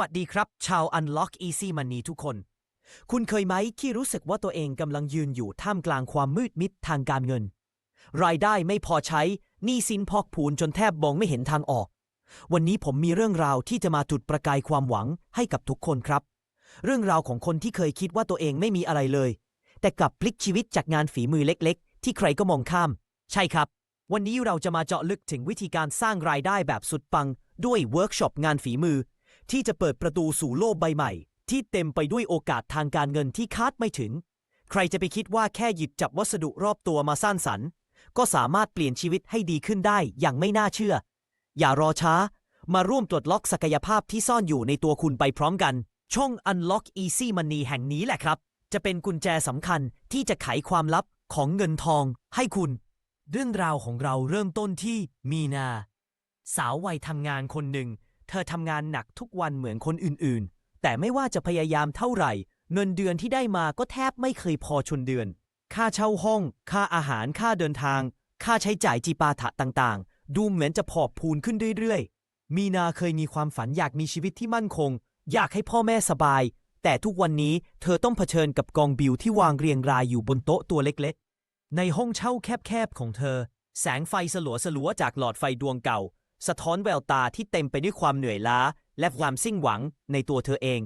วัสดีครับ ชาว Unlock Easy Money ทุกคน คุณเคยไหมที่รู้สึกว่าตัวเองกำลังยืนอยู่ท่ามกลางความมืดมิดทางการเงิน รายได้ไม่พอใช้หนี้สินพอกพูนจนแทบมองไม่เห็นทางออก วันนี้ผมมีเรื่องราวที่จะมาจุดประกายความหวังให้กับทุกคนครับ เรื่องราวของคนที่เคยคิดว่าตัวเองไม่มีอะไรเลย แต่กลับพลิกชีวิตจากงานฝีมือเล็ก ๆ ที่ใครก็มองข้าม ใช่ครับ วันนี้เราจะมาเจาะลึกถึงวิธีการสร้างรายได้แบบสุดปังด้วยเวิร์กช็อปงานฝีมือ ที่จะเปิดประตูสู่โลกใบใหม่ ที่เต็มไปด้วยโอกาสทางการเงินที่คาดไม่ถึง ใครจะไปคิดว่าแค่หยิบจับวัสดุรอบตัวมาสร้างสรรค์ ก็สามารถเปลี่ยนชีวิตให้ดีขึ้นได้อย่างไม่น่าเชื่อ อย่ารอช้า มาร่วมปลดล็อกศักยภาพที่ซ่อนอยู่ในตัวคุณไปพร้อมกัน ช่อง Unlock Easy Money แห่งนี้แหละครับ จะเป็นกุญแจสำคัญที่จะไขความลับของเงินทองให้คุณ เรื่องราวของเราเริ่มต้นที่มีนา สาววัยทำงานคนหนึ่ง เธอทำงานหนักทุกวันเหมือนคนอื่นๆ แต่ไม่ว่าจะพยายามเท่าไหร่ เงินเดือนที่ได้มาก็แทบไม่เคยพอชนเดือน ค่าเช่าห้อง ค่าอาหาร ค่าเดินทาง ค่าใช้จ่ายจีปาถะต่างๆ ดูเหมือนจะพอกพูนขึ้นเรื่อยๆ มีนาเคยมีความฝันอยากมีชีวิตที่มั่นคง อยากให้พ่อแม่สบาย แต่ทุกวันนี้เธอต้องเผชิญกับกองบิลที่วางเรียงรายอยู่บนโต๊ะตัวเล็กๆ ในห้องเช่าแคบๆของเธอ แสงไฟสลัวๆจากหลอดไฟดวงเก่า สะท้อนแววตาที่เต็มไปด้วยความเหนื่อยล้า และความสิ้นหวังในตัวเธอเอง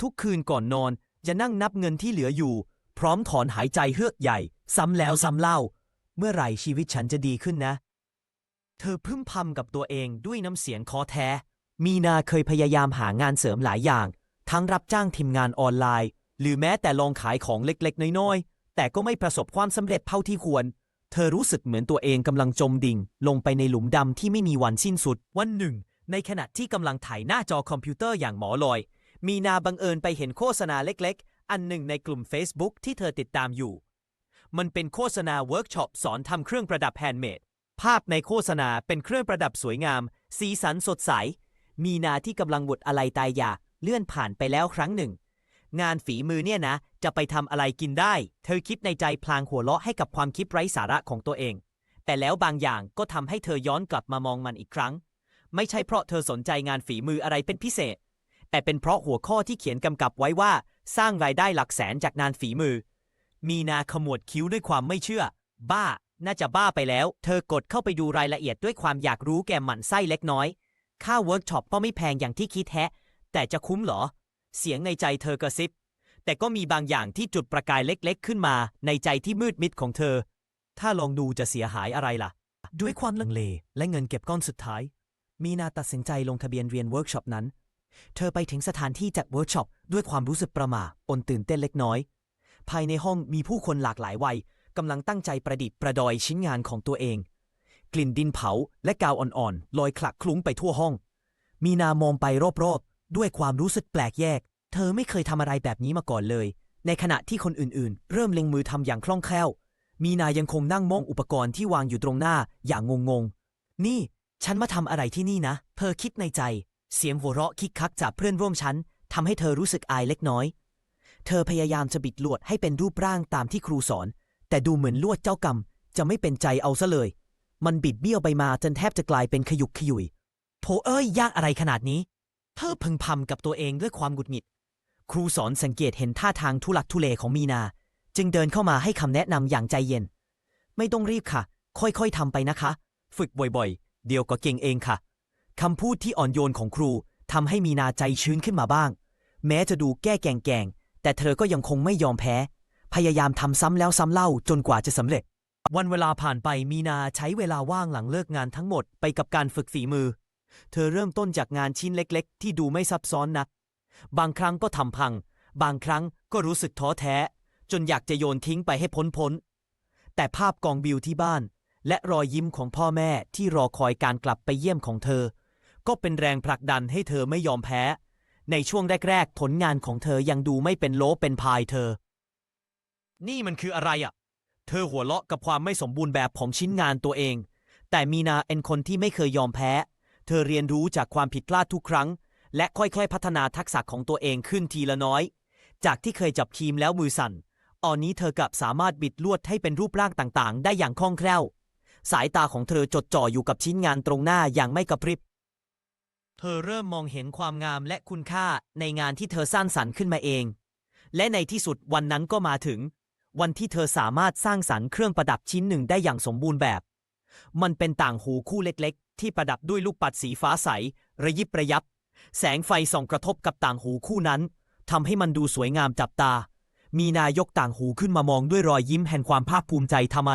ทุกคืนก่อนนอนจะนั่งนับเงินที่เหลืออยู่ พร้อมถอนหายใจเฮือกใหญ่ ซ้ำแล้วซ้ำเล่า เมื่อไหร่ชีวิตฉันจะดีขึ้นนะ เธอพึมพำกับตัวเองด้วยน้ำเสียงคอแท้ มีนาเคยพยายามหางานเสริมหลายอย่าง ทั้งรับจ้างทีมงานออนไลน์ หรือแม้แต่ลองขายของเล็กๆ น้อยๆ แต่ก็ไม่ประสบความสำเร็จเท่าที่ควร เธอรู้สึกเหมือนตัวเองกำลังจมดิ่ง ลงไปในหลุมดำที่ไม่มีวันสิ้นสุด วันหนึ่ง ในขณะที่กำลังถ่ายหน้าจอคอมพิวเตอร์อย่างหมอลอย มีนาบังเอิญไปเห็นโฆษณาเล็กๆ อันหนึ่งในกลุ่ม Facebook ที่เธอติดตามอยู่ มันเป็นโฆษณาเวิร์กช็อปสอนทำเครื่องประดับแฮนด์เมด ภาพในโฆษณาเป็นเครื่องประดับสวยงาม สีสันสดใส มีนาที่กำลังบดอะไรตายอยากเลื่อนผ่านไปแล้วครั้งหนึ่ง งานฝีมือเนี่ยนะ จะไปทำอะไรกินได้ เธอคิดในใจพลางหัวเราะให้กับความคิดไร้สาระของตัวเอง แต่แล้วบางอย่างก็ทำให้เธอย้อนกลับมามองมันอีกครั้ง ไม่ใช่เพราะเธอสนใจงานฝีมืออะไรเป็นพิเศษ แต่เป็นเพราะหัวข้อที่เขียนกำกับไว้ว่า สร้างรายได้หลักแสนจากงานฝีมือ มีนาขมวดคิ้วด้วยความไม่เชื่อ บ้า น่าจะบ้าไปแล้ว เธอกดเข้าไปดูรายละเอียดด้วยความอยากรู้แก่หมั่นไส้เล็กน้อย ค่าเวิร์กช็อปก็ไม่แพงอย่างที่คิดแฮะแต่จะคุ้มเหรอ เสียงในใจเธอกระซิบ แต่ก็มีบางอย่างที่จุดประกายเล็กๆ ขึ้นมา ในใจที่มืดมิดของเธอ ถ้าลองดูจะเสียหายอะไรล่ะ ด้วยความลังเลและเงินเก็บก้อนสุดท้าย มีนาตัดสินใจลงทะเบียนเรียนเวิร์กช็อปนั้น เธอไปถึงสถานที่จัดเวิร์กช็อปด้วยความรู้สึกประหม่าปนตื่นเต้นเล็กน้อย ภายในห้องมีผู้คนหลากหลายวัยกำลังตั้งใจประดิษฐ์ประดอยชิ้นงานของตัวเอง กลิ่นดินเผาและกาวอ่อนๆลอยคลักคลุ้งไปทั่วห้อง มีนามองไปรอบๆด้วยความรู้สึกแปลกแยก เธอไม่เคยทำอะไรแบบนี้มาก่อนเลย ในขณะที่คนอื่นๆ เริ่มเล็งมือทำอย่างคล่องแคล่ว มีนายังคงนั่งมองอุปกรณ์ที่วางอยู่ตรงหน้าอย่างงงๆ นี่ ฉันมาทำอะไรที่นี่นะ เธอคิดในใจ เสียงหัวเราะคิกคักจากเพื่อนร่วมชั้นทำให้เธอรู้สึกอายเล็กน้อย เธอพยายามจะบิดลวดให้เป็นรูปร่างตามที่ครูสอน แต่ดูเหมือนลวดเจ้ากรรมจะไม่เป็นใจเอาซะเลย มันบิดเบี้ยวไปมาจนแทบจะกลายเป็นขยุกขยุยโถเอ้ยยากอะไรขนาดนี้ เธอพึงพำกับตัวเองด้วยความหงุดหงิด ครูสอนสังเกตเห็นท่าทางทุลักทุเลของมีนา จึงเดินเข้ามาให้คำแนะนำอย่างใจเย็น ไม่ต้องรีบค่ะ ค่อยๆทำไปนะคะ ฝึกบ่อยๆ เดี๋ยวก็เก่งเองค่ะคำพูดที่อ่อนโยนของครูทำให้มีนาใจชื้นขึ้นมาบ้าง แม้จะดูแก้แกงๆแต่เธอก็ยังคงไม่ยอมแพ้ พยายามทำซ้ำแล้วซ้ำเล่าจนกว่าจะสำเร็จ วันเวลาผ่านไปมีนาใช้เวลาว่างหลังเลิกงานทั้งหมดไปกับการฝึกฝีมือ เธอเริ่มต้นจากงานชิ้นเล็ก ๆ ที่ดูไม่ซับซ้อนนัก บางครั้งก็ทำพัง บางครั้งก็รู้สึกท้อแท้ จนอยากจะโยนทิ้งไปให้พ้นพ้น แต่ภาพกองบิวที่บ้าน และรอยยิ้มของพ่อแม่ที่รอคอยการกลับไปเยี่ยมของเธอ ก็เป็นแรงผลักดันให้เธอไม่ยอมแพ้ ในช่วงแรกๆ ผลงานของเธอยังดูไม่เป็นโลเป็นพายเธอ นี่มันคืออะไรอะ เธอหัวเราะกับความไม่สมบูรณ์แบบของชิ้นงานตัวเอง แต่มีนาเป็นคนที่ไม่เคยยอมแพ้ เธอเรียนรู้จากความผิดพลาดทุกครั้ง และค่อยๆ พัฒนาทักษะของตัวเองขึ้นทีละน้อย จากที่เคยจับครีมแล้วมือสั่นตอนนี้เธอกลับสามารถบิดลวดให้เป็นรูปร่างต่างๆ ได้อย่างคล่องแคล่ว สายตาของเธอจดจ่ออยู่กับชิ้นงานตรงหน้าอย่างไม่กระพริบ เธอเริ่มมองเห็นความงามและคุณค่าในงานที่เธอสร้างสรรค์ขึ้นมาเอง และในที่สุดวันนั้นก็มาถึง วันที่เธอสามารถสร้างสรรค์เครื่องประดับชิ้นหนึ่งได้อย่างสมบูรณ์แบบ มันเป็นต่างหูคู่เล็กๆ ที่ประดับด้วยลูกปัดสีฟ้าใส ระยิบระยับ แสงไฟส่องกระทบกับต่างหูคู่นั้นทำให้มันดูสวยงามจับตา มีนายกต่างหูขึ้นมามองด้วยรอยยิ้มแห่งความภาคภูมิใจทำไม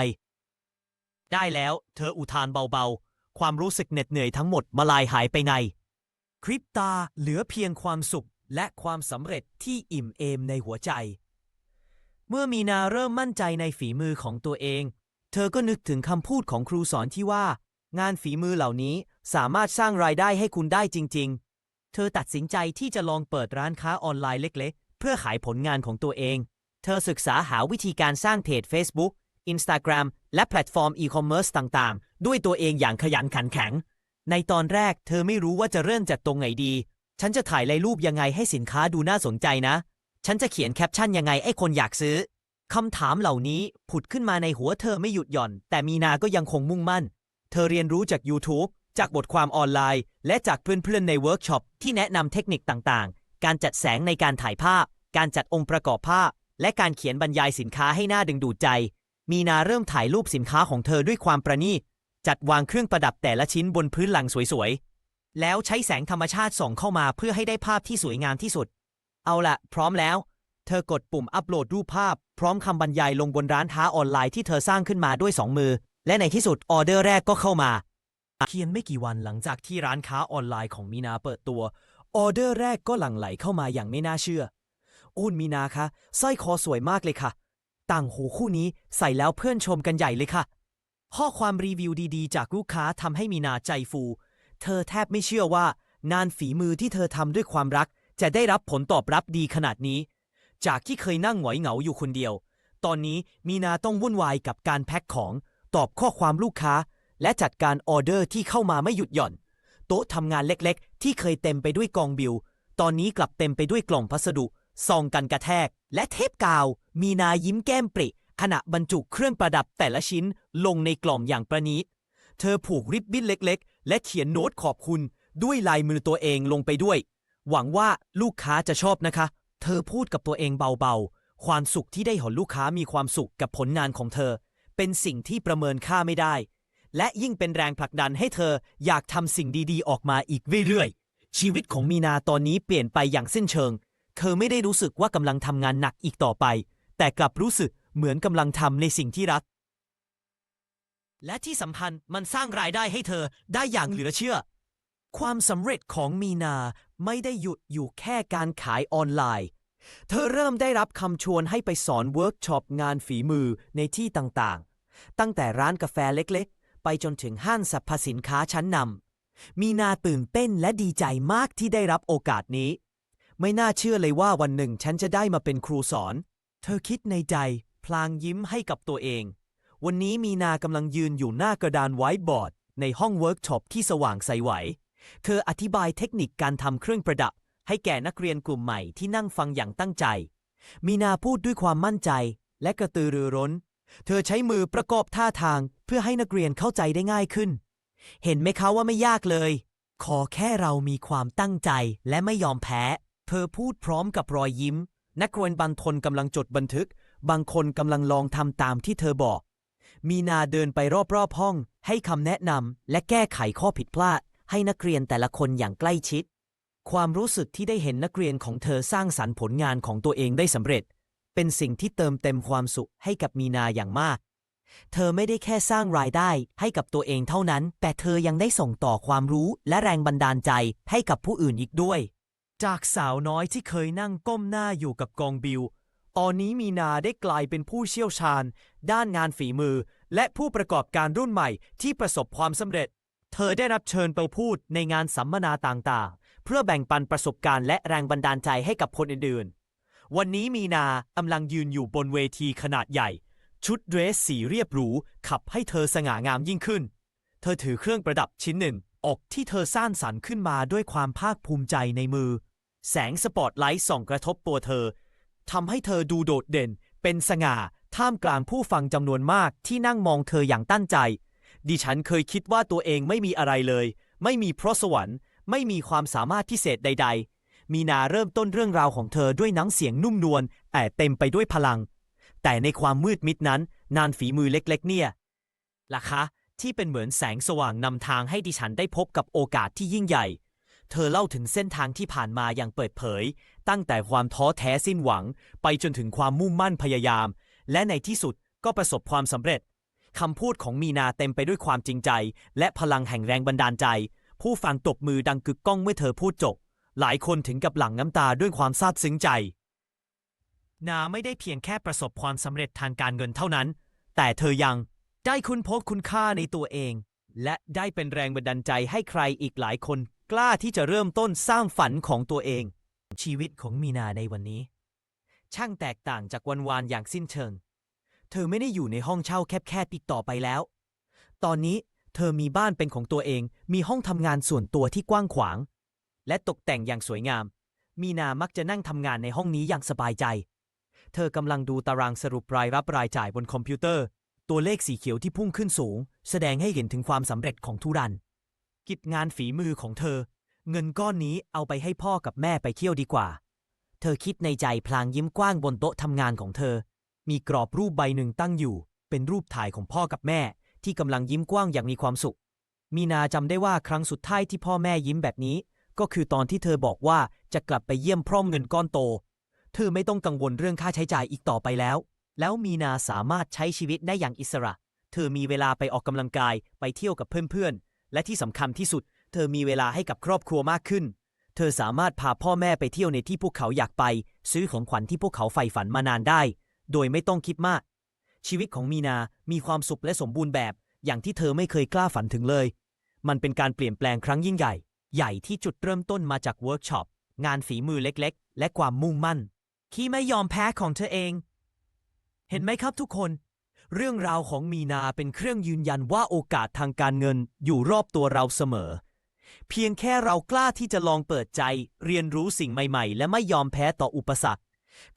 ได้แล้ว เธออุทานเบาๆ ความรู้สึกเหน็ดเหนื่อยทั้งหมดมาลายหายไปในคลิปตาเหลือเพียงความสุขและความสำเร็จที่อิ่มเอมในหัวใจ เมื่อมีนาเริ่มมั่นใจในฝีมือของตัวเอง เธอก็นึกถึงคำพูดของครูสอนที่ว่า งานฝีมือเหล่านี้สามารถสร้างรายได้ให้คุณได้จริง ๆ เธอตัดสินใจที่จะลองเปิดร้านค้าออนไลน์เล็กๆ เพื่อขายผลงานของตัวเอง เธอศึกษาหาวิธีการสร้างเพจ Facebook Instagram และแพลตฟอร์มอีคอมเมิร์ซต่างๆ ด้วยตัวเองอย่างขยันขันแข็ง ในตอนแรกเธอไม่รู้ว่าจะเริ่มจากตรงไหนดี ฉันจะถ่ายลายรูปยังไงให้สินค้าดูน่าสนใจนะ ฉันจะเขียนแคปชั่นยังไงให้คนอยากซื้อ คำถามเหล่านี้ผุดขึ้นมาในหัวเธอไม่หยุดหย่อน แต่มีนาก็ยังคงมุ่งมั่น เธอเรียนรู้จาก YouTube จากบทความออนไลน์ และจากเพื่อนๆในเวิร์กช็อปที่แนะนำเทคนิคต่างๆ การจัดแสงในการถ่ายภาพ การจัดองค์ประกอบภาพ และการเขียนบรรยายสินค้าให้หน่าดึงดูดใจ มีนาเริ่มถ่ายรูปสินค้าของเธอด้วยความประณีตจัดวางเครื่องประดับแต่ละชิ้นบนพื้นหลังสวยๆ แล้วใช้แสงธรรมชาติส่องเข้ามาเพื่อให้ได้ภาพที่สวยงามที่สุด เอาละพร้อมแล้ว เธอกดปุ่มอัปโหลดรูปภาพ พร้อมคำบรรยายลงบนร้านค้าออนไลน์ที่เธอสร้างขึ้นมาด้วยสองมือ และในที่สุดออเดอร์แรกก็เข้ามา เพียงไม่กี่วันหลังจากที่ร้านค้าออนไลน์ของมีนาเปิดตัว ออเดอร์แรกก็หลั่งไหลเข้ามาอย่างไม่น่าเชื่ออ้นมีนาคะสร้อยคอสวยมากเลยค่ะ ต่างหูคู่นี้ใส่แล้วเพื่อนชมกันใหญ่เลยค่ะ ข้อความรีวิวดีๆ จากลูกค้าทำให้มีนาใจฟู เธอแทบไม่เชื่อว่า งานฝีมือที่เธอทำด้วยความรัก จะได้รับผลตอบรับดีขนาดนี้ จากที่เคยนั่งหงอยเหงาอยู่คนเดียว ตอนนี้มีนาต้องวุ่นวายกับการแพ็คของ ตอบข้อความลูกค้า และจัดการออเดอร์ที่เข้ามาไม่หยุดหย่อน โต๊ะทำงานเล็กๆ ที่เคยเต็มไปด้วยกองบิล ตอนนี้กลับเต็มไปด้วยกล่องพัสดุซองกันกระแทก และเทปกาว มีนายิ้มแก้มปริ ขณะบรรจุเครื่องประดับแต่ละชิ้นลงในกล่องอย่างประณีตเธอผูกริบบิ้นเล็กๆ และเขียนโน้ตขอบคุณด้วยลายมือตัวเองลงไปด้วย หวังว่าลูกค้าจะชอบนะคะ เธอพูดกับตัวเองเบาๆ ความสุขที่ได้เห็นลูกค้ามีความสุขกับผลงานของเธอ เป็นสิ่งที่ประเมินค่าไม่ได้ และยิ่งเป็นแรงผลักดันให้เธออยากทำสิ่งดีๆ ออกมาอีกเรื่อยๆ ชีวิตของมีนาตอนนี้เปลี่ยนไปอย่างสิ้นเชิง เธอไม่ได้รู้สึกว่ากำลังทำงานหนักอีกต่อไป แต่กลับรู้สึกเหมือนกำลังทำในสิ่งที่รัก และที่สำคัญมันสร้างรายได้ให้เธอได้อย่างเหลือเชื่อ ความสำเร็จของมีนาไม่ได้หยุดอยู่แค่การขายออนไลน์ เธอเริ่มได้รับคำชวนให้ไปสอนเวิร์กช็อปงานฝีมือในที่ต่างๆ ตั้งแต่ร้านกาแฟเล็กๆ ไปจนถึงห้างสรรพสินค้าชั้นนำมีนาตื่นเต้นและดีใจมากที่ได้รับโอกาสนี้ ไม่น่าเชื่อเลยว่าวันหนึ่งฉันจะได้มาเป็นครูสอน เธอคิดในใจ พลางยิ้มให้กับตัวเอง วันนี้มีนากำลังยืนอยู่หน้ากระดานไวท์บอร์ด ในห้องเวิร์กช็อปที่สว่างใสไหว เธออธิบายเทคนิคการทำเครื่องประดับ ให้แก่นักเรียนกลุ่มใหม่ที่นั่งฟังอย่างตั้งใจ มีนาพูดด้วยความมั่นใจและกระตือรือร้น เธอใช้มือประกอบท่าทางเพื่อให้นักเรียนเข้าใจได้ง่ายขึ้น เห็นไหมคะว่าไม่ยากเลย ขอแค่เรามีความตั้งใจและไม่ยอมแพ้ เธอพูดพร้อมกับรอยยิ้ม นักเรียนบางคนกำลังจดบันทึก บางคนกำลังลองทำตามที่เธอบอก มีนาเดินไปรอบๆห้อง ให้คำแนะนำและแก้ไขข้อผิดพลาด ให้นักเรียนแต่ละคนอย่างใกล้ชิด ความรู้สึกที่ได้เห็นนักเรียนของเธอสร้างสรรค์ผลงานของตัวเองได้สำเร็จ เป็นสิ่งที่เติมเต็มความสุขให้กับมีนาอย่างมาก เธอไม่ได้แค่สร้างรายได้ให้กับตัวเองเท่านั้น แต่เธอยังได้ส่งต่อความรู้และแรงบันดาลใจให้กับผู้อื่นอีกด้วย จากสาวน้อยที่เคยนั่งก้มหน้าอยู่กับกองบิลตอนนี้มีนาได้กลายเป็นผู้เชี่ยวชาญ ด้านงานฝีมือ และผู้ประกอบการรุ่นใหม่ที่ประสบความสำเร็จ เธอได้รับเชิญไปพูดในงานสัมมนาต่างๆ เพื่อแบ่งปันประสบการณ์และแรงบันดาลใจให้กับคนอื่นๆ วันนี้มีนากำลังยืนอยู่บนเวทีขนาดใหญ่ ชุดเดรสสีเรียบหรู ขับให้เธอสง่างามยิ่งขึ้น เธอถือเครื่องประดับชิ้นหนึ่งออกที่เธอสร้างสรรค์ขึ้นมาด้วยความภาคภูมิใจในมือ แสงสปอตไลท์ส่องกระทบตัวเธอทำให้เธอดูโดดเด่น เป็นสง่า ท่ามกลางผู้ฟังจำนวนมากที่นั่งมองเธออย่างตั้งใจ ดิฉันเคยคิดว่าตัวเองไม่มีอะไรเลย ไม่มีพระสวรรค์ ไม่มีความสามารถพิเศษใด ๆ มีนาเริ่มต้นเรื่องราวของเธอด้วยนังเสียงนุ่มนวลแต่เต็มไปด้วยพลัง แต่ในความมืดมิดนั้น นานฝีมือเล็กๆ เนี่ยล่ะคะ ที่เป็นเหมือนแสงสว่างนำทางให้ดิฉันได้พบกับโอกาสที่ยิ่งใหญ่ เธอเล่าถึงเส้นทางที่ผ่านมาอย่างเปิดเผย ตั้งแต่ความท้อแท้สิ้นหวัง ไปจนถึงความมุ่งมั่นพยายาม และในที่สุดก็ประสบความสำเร็จคำพูดของมีนาเต็มไปด้วยความจริงใจ และพลังแห่งแรงบันดาลใจ ผู้ฟังตบมือดังกึกก้องเมื่อเธอพูดจบ หลายคนถึงกับหลั่งน้ำตาด้วยความซาบซึ้งใจ นาไม่ได้เพียงแค่ประสบความสำเร็จทางการเงินเท่านั้น แต่เธอยังได้คุณพบคุณค่าในตัวเอง และได้เป็นแรงบันดาลใจให้ใครอีกหลายคน กล้าที่จะเริ่มต้นสร้างฝันของตัวเอง ชีวิตของมีนาในวันนี้ ช่างแตกต่างจากวันวานอย่างสิ้นเชิง เธอไม่ได้อยู่ในห้องเช่าแคบๆติดต่อไปแล้ว ตอนนี้เธอมีบ้านเป็นของตัวเอง มีห้องทำงานส่วนตัวที่กว้างขวาง และตกแต่งอย่างสวยงาม มีนามักจะนั่งทำงานในห้องนี้อย่างสบายใจ เธอกำลังดูตารางสรุปรายรับรายจ่ายบนคอมพิวเตอร์ ตัวเลขสีเขียวที่พุ่งขึ้นสูง แสดงให้เห็นถึงความสำเร็จของทุรัน กิจงานฝีมือของเธอ เงินก้อนนี้เอาไปให้พ่อกับแม่ไปเที่ยวดีกว่า เธอคิดในใจพลางยิ้มกว้างบนโต๊ะทำงานของเธอ มีกรอบรูปใบหนึ่งตั้งอยู่ เป็นรูปถ่ายของพ่อกับแม่ ที่กำลังยิ้มกว้างอย่างมีความสุข มีนาจำได้ว่าครั้งสุดท้ายที่พ่อแม่ยิ้มแบบนี้ ก็คือตอนที่เธอบอกว่าจะกลับไปเยี่ยมพร้อมเงินก้อนโต เธอไม่ต้องกังวลเรื่องค่าใช้จ่ายอีกต่อไปแล้ว แล้วมีนาสามารถใช้ชีวิตได้อย่างอิสระ เธอมีเวลาไปออกกำลังกาย ไปเที่ยวกับเพื่อนๆ และที่สำคัญที่สุด เธอมีเวลาให้กับครอบครัวมากขึ้น เธอสามารถพาพ่อแม่ไปเที่ยวในที่พวกเขาอยากไป ซื้อของขวัญที่พวกเขาใฝ่ฝันมานานได้ โดยไม่ต้องคิดมาก ชีวิตของมีนา มีความสุขและสมบูรณ์แบบ อย่างที่เธอไม่เคยกล้าฝันถึงเลย มันเป็นการเปลี่ยนแปลงครั้งยิ่งใหญ่ ใหญ่ที่จุดเริ่มต้นมาจากเวิร์กช็อป งานฝีมือเล็กๆ และความมุ่งมั่น ที่ไม่ยอมแพ้ของเธอเอง เห็นไหมครับทุกคน เรื่องราวของมีนาเป็นเครื่องยืนยันว่าโอกาสทางการเงินอยู่รอบตัวเราเสมอ เพียงแค่เรากล้าที่จะลองเปิดใจ เรียนรู้สิ่งใหม่ ๆ และไม่ยอมแพ้ต่ออุปสรรค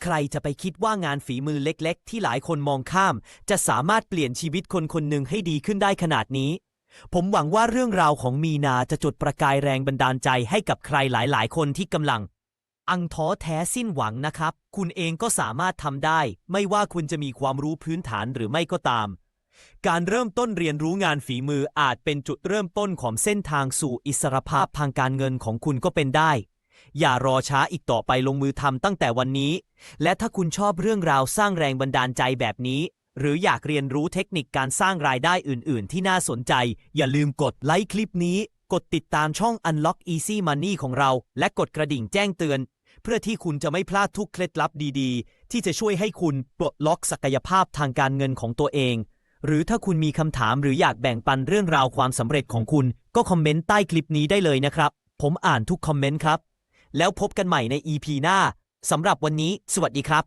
ใครจะไปคิดว่างานฝีมือเล็ก ๆ ที่หลายคนมองข้าม จะสามารถเปลี่ยนชีวิตคนคนหนึ่งให้ดีขึ้นได้ขนาดนี้ ผมหวังว่าเรื่องราวของมีนาจะจุดประกายแรงบันดาลใจให้กับใครหลาย ๆ คนที่กำลัง อังท้อแท้สิ้นหวังนะครับ คุณเองก็สามารถทำได้ ไม่ว่าคุณจะมีความรู้พื้นฐานหรือไม่ก็ตาม การเริ่มต้นเรียนรู้งานฝีมืออาจเป็นจุดเริ่มต้นของเส้นทางสู่อิสรภาพทางการเงินของคุณก็เป็นได้ อย่ารอช้าอีกต่อไปลงมือทำตั้งแต่วันนี้ และถ้าคุณชอบเรื่องราวสร้างแรงบันดาลใจแบบนี้ หรืออยากเรียนรู้เทคนิคการสร้างรายได้อื่น ๆ ที่น่าสนใจ อย่าลืมกดไลค์คลิปนี้ กดติดตามช่อง Unlock Easy Money ของเรา และกดกระดิ่งแจ้งเตือน เพื่อที่คุณจะไม่พลาดทุกเคล็ดลับดี ๆ ที่จะช่วยให้คุณปลดล็อกศักยภาพทางการเงินของตัวเอง หรือถ้าคุณมีคำถามหรืออยากแบ่งปันเรื่องราวความสำเร็จของคุณ ก็คอมเมนต์ใต้คลิปนี้ได้เลยนะครับ ผมอ่านทุกคอมเมนต์ครับ แล้วพบกันใหม่ใน EP หน้าสำหรับวันนี้ สวัสดีครับ